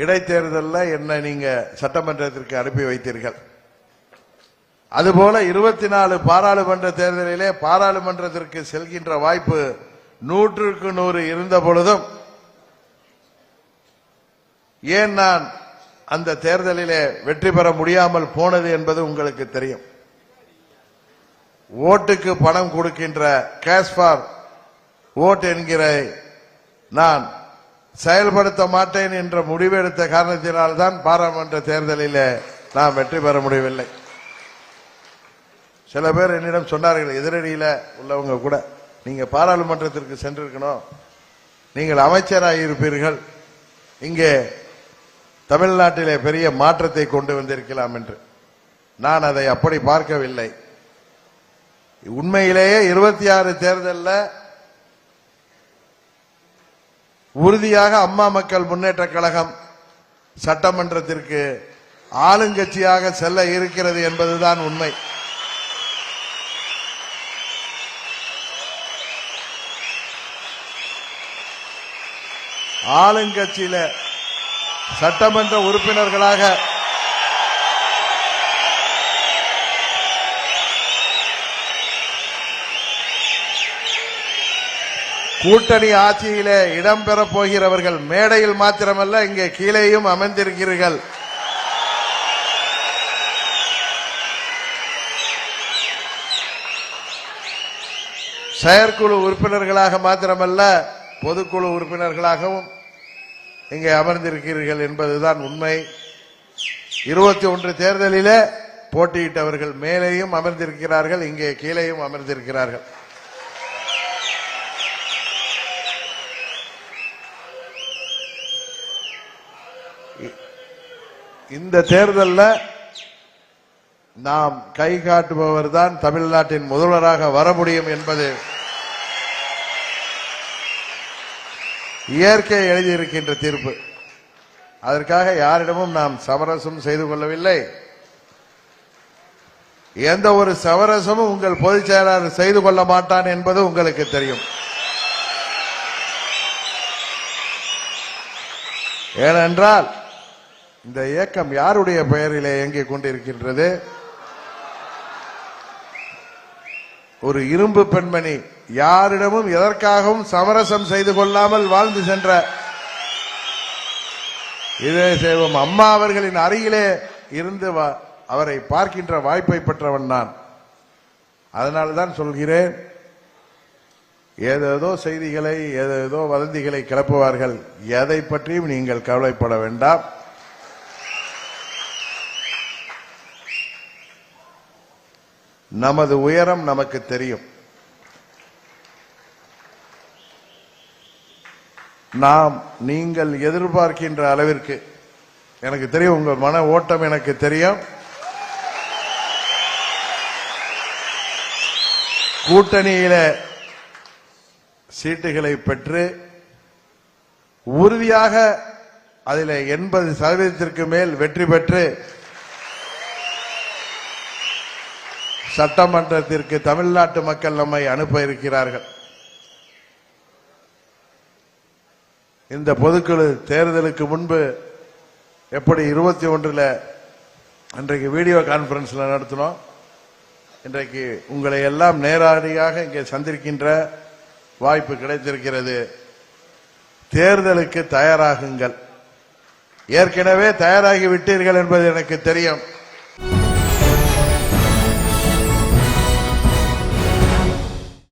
இடைத்தேர்தலில் என்ன நீங்க சட்டமன்றத்திற்கு அனுப்பி வைத்தீர்கள். அதுபோல இருபத்தி நாலு பாராளுமன்ற தேர்தலிலே பாராளுமன்றத்திற்கு செல்கின்ற வாய்ப்பு நூற்றுக்கு நூறு இருந்த பொழுதும் ஏன் நான் அந்த தேர்தலிலே வெற்றி பெற முடியாமல் போனது என்பது உங்களுக்கு தெரியும். ஓட்டுக்கு பணம் கொடுக்கின்ற கேஷ் ஃபார் ஓட் என்கிற நான் செயல்படுத்த மாட்டேன் என்ற முடிவெடுத்த காரணத்தினால்தான் பாராளுமன்ற தேர்தலில் நான் வெற்றி பெற முடியவில்லை. சில பேர் என்னிடம் சொன்னார்கள் எதிரடியில் உள்ளவங்க கூட நீங்கள் பாராளுமன்றத்திற்கு சென்றிருக்கணும். நீங்கள் அமைச்சராக இருப்பீர்கள். இங்கே தமிழ்நாட்டிலே பெரிய மாற்றத்தை கொண்டு வந்திருக்கலாம் என்று. நான் அதை அப்படி பார்க்கவில்லை. உண்மையிலேயே இருபத்தி ஆறு தேர்தலில் உறுதியாக அம்மா மக்கள் முன்னேற்ற கழகம் சட்டமன்றத்திற்கு ஆளுங்கட்சியாக செல்ல இருக்கிறது என்பதுதான் உண்மை. ஆளுங்கட்சியில சட்டமன்ற உறுப்பினர்களாக கூட்டணி ஆட்சியிலே இடம்பெற போகிறவர்கள் மேடையில் மாத்திரமல்ல இங்கே கீழேயும் அமர்ந்திருக்கிறீர்கள். செயற்குழு உறுப்பினர்களாக மாத்திரமல்ல பொதுக்குழு உறுப்பினர்களாகவும் இங்கே அமர்ந்திருக்கிறீர்கள் என்பதுதான் உண்மை. இருபத்தி ஒன்று தேர்தலிலே போட்டியிட்டவர்கள் மேலேயும் அமர்ந்திருக்கிறார்கள் இங்கே கீழேயும் அமர்ந்திருக்கிறார்கள். இந்த தேர்தலில் நாம் கை காட்டுபவர் தான் தமிழ்நாட்டின் முதல்வராக வர முடியும் என்பது இயற்கை எழுதியிருக்கின்ற தீர்ப்பு. அதற்காக யாரிடமும் நாம் சமரசம் செய்து கொள்ளவில்லை. எந்த ஒரு சமரசமும் உங்கள் பொதுச் செயலாளர் செய்து கொள்ள மாட்டான் என்பது உங்களுக்கு தெரியும். ஏனென்றால் இந்த இயக்கம் யாருடைய பெயரிலே இயங்கிக் கொண்டிருக்கின்றது? ஒரு இரும்பு பெண்மணி யாரிடமும் எதற்காகவும் சமரசம் செய்து கொள்ளாமல் வாழ்ந்து சென்ற இதே செய்வோம் அம்மா அவர்களின் அருகிலே இருந்து அவரை பார்க்கின்ற வாய்ப்பை பெற்றவன் நான். அதனால்தான் சொல்கிறேன் ஏதேதோ செய்திகளை ஏதேதோ வதந்திகளை கிளப்புவார்கள். எதை பற்றியும் நீங்கள் கவலைப்பட வேண்டாம். நமது உயரம் நமக்கு தெரியும். நாம் நீங்கள் எதிர்பார்க்கின்ற அளவிற்கு எனக்கு தெரியும் உங்கள் மன ஓட்டம் எனக்கு தெரியும். கூட்டணியில சீட்டுகளை பெற்று உறுதியாக அதில் எண்பது சதவீதத்திற்கு மேல் வெற்றி பெற்று சட்டமன்றத்திற்கு தமிழ்நாட்டு மக்கள் நம்மை அனுப்ப இருக்கிறார்கள். இந்த பொதுக்குழு தேர்தலுக்கு முன்பு எப்படி இருபத்தி ஒன்றில் அன்றைக்கு வீடியோ கான்பரன்ஸில் நடத்தினோம் இன்றைக்கு உங்களை எல்லாம் நேரடியாக இங்கே சந்திருக்கின்ற வாய்ப்பு கிடைத்திருக்கிறது. தேர்தலுக்கு தயாராகுங்கள். ஏற்கனவே தயாராகி விட்டீர்கள் என்பது எனக்கு தெரியும்.